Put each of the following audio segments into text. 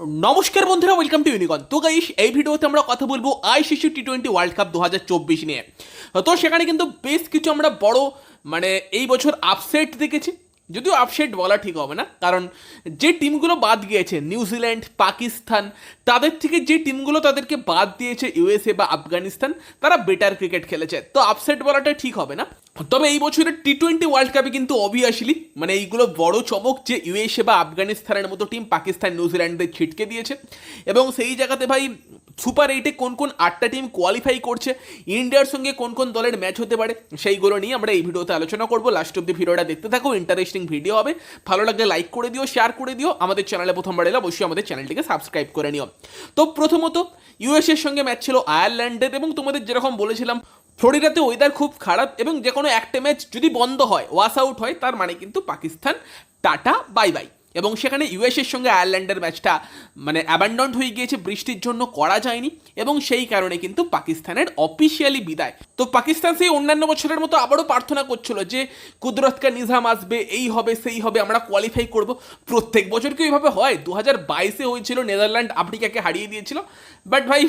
নমস্কার বন্ধুরা welcome to ইউনিকন তো গাইস এই ভিডিওতে আমরা কথা বলব ICC T twenty world cup দু হাজার চব্বিশ নিয়ে। তো সেখানে কিন্তু বেশ কিছু আমরা বড় মানে এই বছর আপসেট দেখেছি। যদিও আপসেট বলা ঠিক হবে না, কারণ যে টিমগুলো বাদ গিয়েছে নিউজিল্যান্ড পাকিস্তান তাদের থেকে যে টিমগুলো তাদেরকে বাদ দিয়েছে ইউএসএ বা আফগানিস্তান, তারা বেটার ক্রিকেট খেলেছে। তো আপসেট বলাটা ঠিক হবে না। তবে এই বছরের টি টোয়েন্টি ওয়ার্ল্ড কাপে কিন্তু অবভিয়াসলি মানে এইগুলো বড় চমক যে ইউএসএ বা আফগানিস্তানের মতো টিম পাকিস্তান নিউজিল্যান্ডদের ছিটকে দিয়েছে। এবং সেই জায়গাতে ভাই সুপার এইটে কোন কোন আটটা টিম কোয়ালিফাই করছে, ইন্ডিয়ার সঙ্গে কোন কোন দলের ম্যাচ হতে পারে সেইগুলো নিয়ে আমরা এই ভিডিওতে আলোচনা করব। লাস্ট অব্দি ভিডিওটা দেখতে থাকো ইন্টারেস্টিং ভিডিও হবে। ভালো লাগলে লাইক করে দিও শেয়ার করে দিও। আমাদের চ্যানেলে প্রথমবার এলে অবশ্যই আমাদের চ্যানেলটিকে সাবস্ক্রাইব করে নিও। তো প্রথমত ইউএসএর সঙ্গে ম্যাচ ছিল আয়ারল্যান্ডের এবং তোমাদের যেরকম বলেছিলাম, ফ্লোরিডাতে ওয়েদার খুব খারাপ, এবং যে কোনো একটা ম্যাচ যদি বন্ধ হয় ওয়াশ আউট হয়, তার মানে কিন্তু পাকিস্তান টাটা বাই বাই এবং সেখানে ইউএসের সঙ্গে আয়ারল্যান্ডের ম্যাচটা মানে অ্যাবান্ডন্ড হয়ে গিয়েছে, বৃষ্টির জন্য করা যায়নি এবং সেই কারণে কিন্তু পাকিস্তানের অফিসিয়ালি বিদায়। তো পাকিস্তান সেই অন্যান্য বছরের মতো আবারও প্রার্থনা করছিল যে কুদরতকা নিজাম আসবে, এই হবে, সেই হবে, আমরা কোয়ালিফাই করব। প্রত্যেক বছর কি এইভাবে হয়? দু হাজার বাইশে হয়েছিল নেদারল্যান্ড, আফ্রিকাকে হারিয়ে দিয়েছিল। বাট ভাই,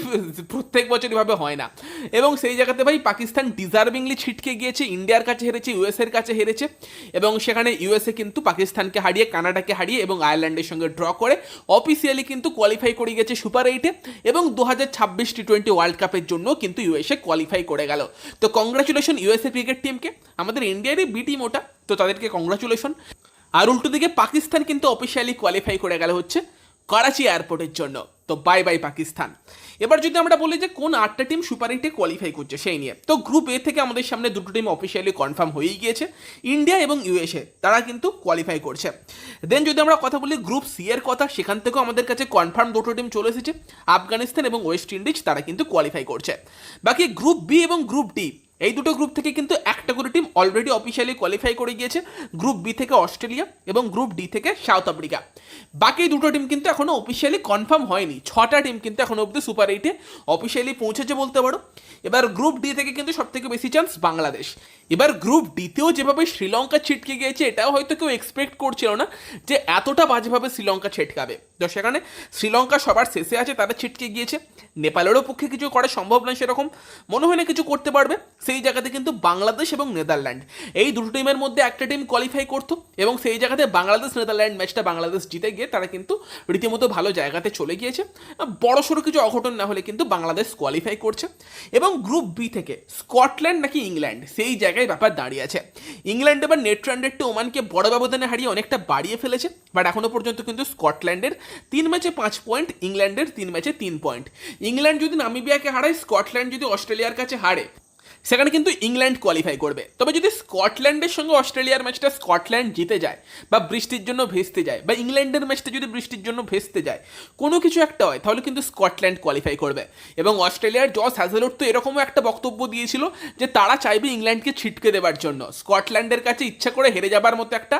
প্রত্যেক বছর এভাবে হয় না। এবং সেই জায়গাতে ভাই, পাকিস্তান ডিজার্ভিংলি ছিটকে গিয়েছে, ইন্ডিয়ার কাছে হেরেছে ইউএসএর কাছে হেরেছে। এবং সেখানে ইউএসএ কিন্তু পাকিস্তানকে হারিয়ে, কানাডাকে হারিয়ে এবং আয়ারল্যান্ডের সঙ্গে ড্র করে অফিসিয়ালি কিন্তু কোয়ালিফাই করে গেছে সুপার এইটে এবং দু হাজার ছাব্বিশ টি টোয়েন্টি ওয়ার্ল্ড কাপের জন্য কিন্তু ইউএসএ কোয়ালিফাই করে গেল। তো কংগ্রাচুলেশন ইউএসএ ক্রিকেট টিমকে আমাদের ইন্ডিয়ারই বি টিম ওটা। তো তাদেরকে কংগ্রাচুলেশন আর উল্টো দিকে পাকিস্তান কিন্তু অফিসিয়ালি কোয়ালিফাই করে গেল হচ্ছে করাচি এয়ারপোর্টের জন্য। তো বাই বাই পাকিস্তান। এবার যদি আমরা বলি যে কোন আটটা টিম সুপার এইটে কোয়ালিফাই করছে সেই নিয়ে, তো গ্রুপ এ থেকে আমাদের সামনে দুটো টিম অফিসিয়ালি কনফার্ম হয়েই গিয়েছে ইন্ডিয়া এবং ইউএসএ তারা কিন্তু কোয়ালিফাই করছে। দেন যদি আমরা কথা বলি গ্রুপ সি এর কথা, সেখান থেকেও আমাদের কাছে কনফার্ম দুটো টিম চলে এসেছে, আফগানিস্তান এবং ওয়েস্ট ইন্ডিজ তারা কিন্তু কোয়ালিফাই করছে। বাকি গ্রুপ বি এবং গ্রুপ ডি এই দুটো গ্রুপ থেকে কিন্তু একটা করে টিম অলরেডি অফিসিয়ালি কোয়ালিফাই করে গিয়েছে গ্রুপ বি থেকে অস্ট্রেলিয়া এবং গ্রুপ ডি থেকে সাউথ আফ্রিকা। বাকি দুটো টিম কিন্তু এখনও অফিসিয়ালি কনফার্ম হয়নি। ছটা টিম কিন্তু এখনও অব্দি সুপার এইটে অফিসিয়ালি পৌঁছেছে বলতে পারো। এবার গ্রুপ ডি থেকে কিন্তু সব থেকে বেশি চান্স বাংলাদেশ। এবার গ্রুপ ডিতেও যেভাবে শ্রীলঙ্কা ছিটকে গিয়েছে, এটাও হয়তো কেউ এক্সপেক্ট করছিল না যে এতটা বাজেভাবে শ্রীলঙ্কা ছিটকাবে। তো সেখানে শ্রীলঙ্কা সবার শেষে আছে, তারা ছিটকে গিয়েছে। নেপালেরও পক্ষে কিছু করা সম্ভব নয় সেরকম। মনে হয় না কিছু করতে পারবে। সেই জায়গাতে কিন্তু বাংলাদেশ এবং নেদারল্যান্ড। এই দুটো টিমের মধ্যে একটা টিম কোয়ালিফাই করতো এবং সেই জায়গাতে বাংলাদেশ, নেদারল্যান্ড ম্যাচটা বাংলাদেশ জিতে গিয়ে তারা কিন্তু রীতিমতো ভালো জায়গাতে চলে গিয়েছে। বড় সড়ো কিছু অঘটন না হলে কিন্তু বাংলাদেশ কোয়ালিফাই করছে। এবং গ্রুপ বি থেকে স্কটল্যান্ড নাকি ইংল্যান্ড, সেই জায়গায় ব্যাপার দাঁড়িয়ে আছে। ইংল্যান্ড এবার নেটরান্ডেড ওমানকে বড় ব্যবধানে হারিয়ে অনেকটা বাড়িয়ে ফেলেছে বাট এখনও পর্যন্ত কিন্তু স্কটল্যান্ডের তিন ম্যাচে পাঁচ পয়েন্ট ইংল্যান্ডের তিন ম্যাচে তিন পয়েন্ট ইংল্যান্ড যদি নামিবিয়াকে হারায়, স্কটল্যান্ড যদি অস্ট্রেলিয়ার কাছে হারে সেখানে কিন্তু ইংল্যান্ড কোয়ালিফাই করবে। তবে যদি স্কটল্যান্ডের সঙ্গে অস্ট্রেলিয়ার ম্যাচটা স্কটল্যান্ড জিতে যায় বা বৃষ্টির জন্য ভেস্তে যায় বা ইংল্যান্ডের ম্যাচটা যদি বৃষ্টির জন্য ভেস্তে যায়, কোনো কিছু একটা হয়, তাহলে কিন্তু স্কটল্যান্ড কোয়ালিফাই করবে। এবং অস্ট্রেলিয়ার জস হ্যাজেলুড তো এরকমও একটা বক্তব্য দিয়েছিল যে তারা চাইবে ইংল্যান্ডকে ছিটকে দেওয়ার জন্য। স্কটল্যান্ডের কাছে ইচ্ছা করে হেরে যাবার মতো একটা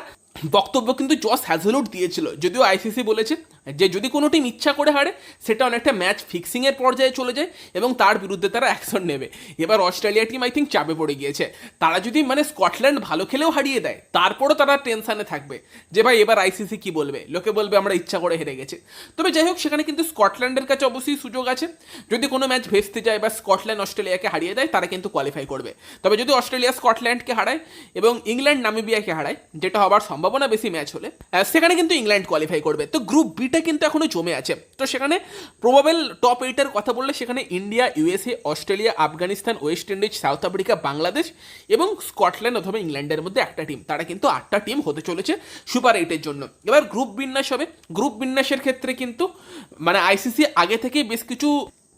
বক্তব্য কিন্তু জস হ্যাজেলুড দিয়েছিল, যদিও আইসিসি বলেছে যে যদি কোনো টিম ইচ্ছা করে হারে, সেটা অনেকটা ম্যাচ ফিক্সিংয়ের পর্যায়ে চলে যায় এবং তার বিরুদ্ধে তারা অ্যাকশন নেবে। এবার অস্ট্রেলিয়া টিম আই থিঙ্ক চাপে পড়ে গিয়েছে। তারা যদি মানে স্কটল্যান্ড ভালো খেলেও হারিয়ে দেয়, তারপরও তারা টেনশানে থাকবে যে, ভাই, এবার আইসিসি কি বলবে? লোকে বলবে, আমরা ইচ্ছা করে হেরে গেছে। তবে যাই হোক, সেখানে কিন্তু স্কটল্যান্ডের কাছে অবশ্যই সুযোগ আছে। যদি কোনো ম্যাচ ভেস্তে যায় বা স্কটল্যান্ড অস্ট্রেলিয়াকে হারিয়ে দেয়, তারা কিন্তু কোয়ালিফাই করবে। তবে যদি অস্ট্রেলিয়া স্কটল্যান্ডকে হারায় এবং ইংল্যান্ড নামিবিয়াকে হারায়, যেটা হবার সম্ভাবনা বেশি ম্যাচ হলে সেখানে কিন্তু ইংল্যান্ড কোয়ালিফাই করবে। তো গ্রুপ বিটা কিন্তু এখনও জমে আছে। তো সেখানে প্রবাবেল টপ এইটার কথা বললে সেখানে India USA Australia Afghanistan West Indies South Africa Bangladesh এবং স্কটল্যান্ড অথবা ইংল্যান্ডের মধ্যে একটা টিম তারা কিন্তু আটটা টিম হতে চলেছে সুপার এইটের জন্য। এবার গ্রুপ বিন্যাস হবে। গ্রুপ বিন্যাসের ক্ষেত্রে কিন্তু মানে আইসিসি আগে থেকেই বেশ কিছু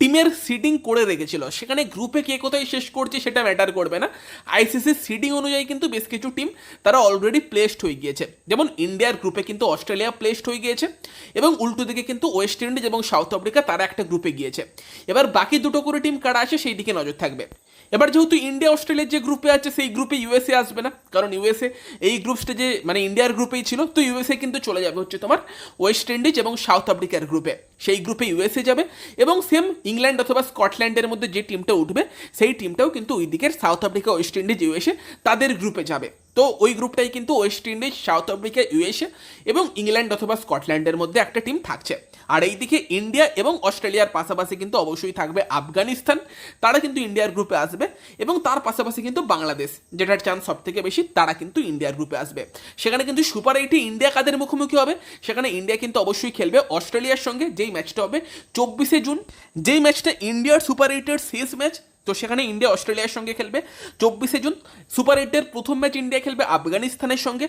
টিমের সিডিং করে রেখেছিল। সেখানে গ্রুপে কে কোথায় শেষ করছে সেটা ম্যাটার করবে না। আইসিসির সিডিং অনুযায়ী কিন্তু বেশ কিছু টিম তারা অলরেডি প্লেসড হয়ে গিয়েছে। যেমন ইন্ডিয়ার গ্রুপে কিন্তু অস্ট্রেলিয়া প্লেসড হয়ে গিয়েছে এবং উল্টো দিকে কিন্তু ওয়েস্ট ইন্ডিজ এবং সাউথ আফ্রিকা তারা একটা গ্রুপে গিয়েছে। এবার বাকি দুটো করে টিম কারা আছে সেই দিকে নজর থাকবে। এবার যেহেতু ইন্ডিয়া অস্ট্রেলিয়ার যে গ্রুপে আছে, সেই গ্রুপে ইউএসএ আসবে না। কারণ ইউএসএ এই গ্রুপ স্টেজে মানে ইন্ডিয়ার গ্রুপেই ছিল, তো ইউএসএ কিন্তু চলে যাবে হচ্ছে তোমার ওয়েস্ট ইন্ডিজ এবং সাউথ আফ্রিকার গ্রুপে সেই গ্রুপে ইউএসএ যাবে এবং সেম ইংল্যান্ড অথবা স্কটল্যান্ডের মধ্যে যে টিমটা উঠবে, সেই টিমটাও কিন্তু ওই দিকের South Africa West Indies USA তাদের গ্রুপে যাবে। তো ওই গ্রুপটাই কিন্তু West Indies, South Africa, USA এবং ইংল্যান্ড অথবা স্কটল্যান্ডের মধ্যে একটা টিম থাকছে। আর এইদিকে ইন্ডিয়া এবং অস্ট্রেলিয়ার পাশাপাশি কিন্তু অবশ্যই থাকবে আফগানিস্তান। তারা কিন্তু ইন্ডিয়ার গ্রুপে আসবে এবং তার পাশাপাশি কিন্তু বাংলাদেশ, যেটার চান্স সব থেকে বেশি, তারা কিন্তু ইন্ডিয়ার গ্রুপে আসবে। সেখানে কিন্তু সুপার এইটে ইন্ডিয়া কাদের মুখোমুখি হবে? সেখানে ইন্ডিয়া কিন্তু অবশ্যই খেলবে অস্ট্রেলিয়ার সঙ্গে, যেই ম্যাচটা হবে চব্বিশে জুন। যেই ম্যাচটা ইন্ডিয়ার সুপার এইটের শেষ ম্যাচ তো সেখানে ইন্ডিয়া অস্ট্রেলিয়ার সঙ্গে খেলবে। চব্বিশে জুন সুপার এইটের প্রথম ম্যাচ ইন্ডিয়া খেলবে আফগানিস্তানের সঙ্গে।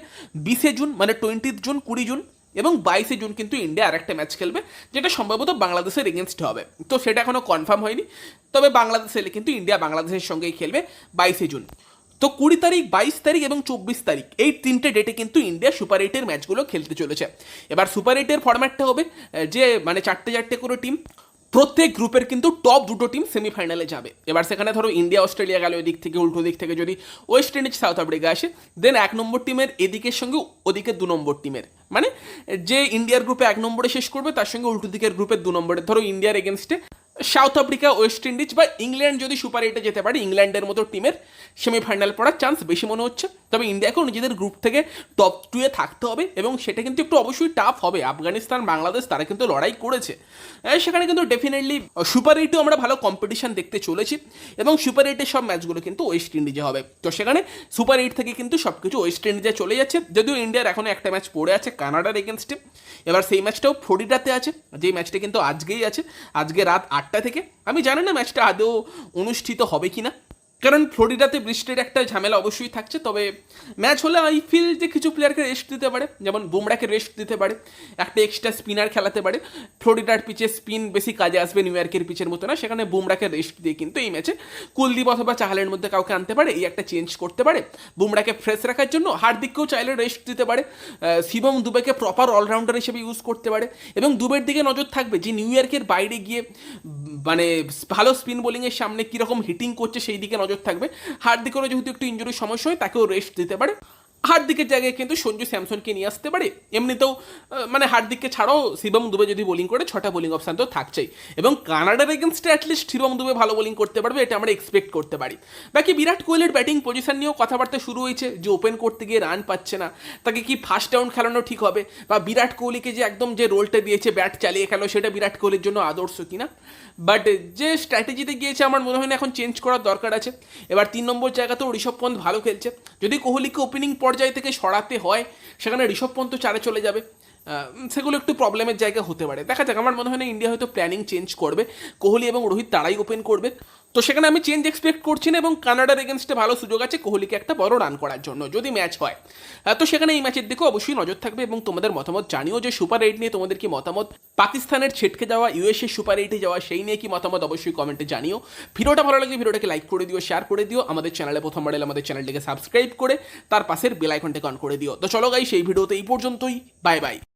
বিশে জুন মানে টোয়েন্টি জুন, কুড়ি জুন এবং বাইশে জুন কিন্তু ইন্ডিয়া আরেকটা ম্যাচ খেলবে, যেটা সম্ভবত বাংলাদেশের এগেনস্ট হবে। তো সেটা এখনও কনফার্ম হয়নি। তবে বাংলাদেশ এলে কিন্তু ইন্ডিয়া বাংলাদেশের সঙ্গেই খেলবে বাইশে জুন। তো কুড়ি তারিখ, বাইশ তারিখ এবং চব্বিশ তারিখ এই তিনটে ডেটে কিন্তু ইন্ডিয়া সুপার এইটের ম্যাচগুলো খেলতে চলেছে। এবার সুপার এইটের ফরম্যাটটা হবে যে মানে চারটে চারটে করে টিম প্রত্যেক গ্রুপের কিন্তু টপ দুটো টিম সেমিফাইনালে যাবে। এবার সেখানে ধরো ইন্ডিয়া অস্ট্রেলিয়া গেল এদিক থেকে, উল্টো দিক থেকে যদি ওয়েস্ট ইন্ডিজ সাউথ আফ্রিকা আসে দেন এক নম্বর টিমের এদিকের সঙ্গে ওদিকে দু নম্বর টিমের মানে যে ইন্ডিয়ার গ্রুপে এক নম্বরে শেষ করবে, তার সঙ্গে উল্টো দিকের গ্রুপের দু নম্বরে। ধরো ইন্ডিয়ার এগেনস্টে সাউথ আফ্রিকা, ওয়েস্ট ইন্ডিজ বা ইংল্যান্ড যদি সুপার এইটে যেতে পারে, ইংল্যান্ডের মতো টিমের সেমিফাইনাল পড়ার চান্স বেশি মনে হচ্ছে। তবে ইন্ডিয়াকেও নিজেদের গ্রুপ থেকে টপ টুয়ে থাকতে হবে এবং সেটা কিন্তু একটু অবশ্যই টাফ হবে। আফগানিস্তান, বাংলাদেশ, তারা কিন্তু লড়াই করেছে। সেখানে কিন্তু ডেফিনেটলি সুপার এইটেও আমরা ভালো কম্পিটিশন দেখতে চলেছি এবং সুপার এইটের সব ম্যাচগুলো কিন্তু ওয়েস্ট ইন্ডিজে হবে। তো সেখানে সুপার এইট থেকে কিন্তু সব কিছু ওয়েস্ট ইন্ডিজে চলে যাচ্ছে। যদিও ইন্ডিয়ার এখনও একটা ম্যাচ পড়ে আছে কানাডার এগেনস্টে এবার সেই ম্যাচটাও ফ্লোরিডাতে আছে। যেই ম্যাচটা কিন্তু আজকেই আছে। আজকে রাত আটটা থেকে? আমি জানি না ম্যাচটা আদৌ অনুষ্ঠিত হবে কি না কারণ ফ্লোরিডাতে বৃষ্টির একটা ঝামেলা অবশ্যই থাকছে, তবে ম্যাচ হলে আই ফিল যে কিছু প্লেয়ারকে রেস্ট দিতে পারে, যেমন বুমরাকে রেস্ট দিতে পারে, একটা এক্সট্রা স্পিনার খেলাতে পারে। ফ্লোরিডার পিচে স্পিন বেশি কাজে আসবে নিউ ইয়র্কের পিচের মতো না, সেখানে বুমরাকে রেস্ট দিয়ে কিন্তু এই ম্যাচে কুলদীপ অথবা চাহালের মধ্যে কাউকে আনতে পারে, এই একটা চেঞ্জ করতে পারে। বুমরাকে ফ্রেশ রাখার জন্য হার্দিককেও চাইলে রেস্ট দিতে পারে শিবম দুবেকে প্রপার অলরাউন্ডার হিসেবে ইউজ করতে পারে, এবং দুবের দিকে নজর থাকবে যে নিউ ইয়র্কের বাইরে গিয়ে মানে ভালো স্পিন বোলিংয়ের সামনে কীরকম হিটিং করছে সেই দিকে নজর থাকবে। হার্দিকেরও যেহেতু একটু ইঞ্জুরির সমস্যা হয়, তাকেও রেস্ট দিতে পারে। হার্দিকের জায়গায় কিন্তু সঞ্জু স্যামসনকে নিয়ে আসতে পারে। এমনিতেও মানে হার্দিককে ছাড়াও শিবম দুবে যদি বোলিং করে, ছটা বোলিং অপশান তো থাকছেই। এবং কানাডার এগেনস্টে অ্যাটলিস্ট শিবম দুবে ভালো বোলিং করতে পারবে, এটা আমরা এক্সপেক্ট করতে পারি। বাকি বিরাট কোহলির ব্যাটিং পজিশন নিয়েও কথাবার্তা শুরু হয়েছে, যে ওপেন করতে গিয়ে রান পাচ্ছে না। তাকে কি ফার্স্ট ডাউন খেলানো ঠিক হবে? বা বিরাট কোহলিকে যে একদম যে রোলটা দিয়েছে ব্যাট চালিয়ে খেলো, সেটা বিরাট কোহলির জন্য আদর্শ কিনা? বাট যে স্ট্র্যাটেজিতে গিয়েছে, আমার মনে হয় না এখন চেঞ্জ করার দরকার আছে। এবার তিন নম্বর জায়গাতেও ঋষভ পন্থ ভালো খেলছে। যদি কোহলিকে ওপেনিং পর্যায় থেকে সরাতে হয়, সেখানে ঋষভ পন্থ চারে চলে যাবে। সেগুলো একটু প্রবলেমের জায়গা হতে পারে। দেখা যাক, আমার মনে হয় না ইন্ডিয়া হয়তো প্ল্যানিং চেঞ্জ করবে। কোহলি এবং রোহিত তারাই ওপেন করবে। তো সেখানে আমি চেঞ্জ এক্সপেক্ট করছি না এবং কানাডার এগেনস্টে ভালো সুযোগ আছে, কোহলিকে একটা বড় রান করার জন্য, যদি ম্যাচ হয়। তো সেখানে এই ম্যাচের দিকেও অবশ্যই নজর থাকবে এবং তোমাদের মতামত জানিও যে সুপার এইট নিয়ে তোমাদের কি মতামত? পাকিস্তানের ছেটকে যাওয়া ইউএসএ সুপার এইটে যাওয়া, সেই নিয়ে কি মতামত অবশ্যই কমেন্টে জানিও। ভিডিওটা ভালো লাগলে ভিডিওটাকে লাইক করে দিও শেয়ার করে দিও, আমাদের চ্যানেলে প্রথমবার এলে আমাদের চ্যানেলটিকে সাবস্ক্রাইব করে, তার পাশের বেল আইকনটাকে অন করে দিও। তো চলো গাই সেই ভিডিওতে এই পর্যন্তই বাই বাই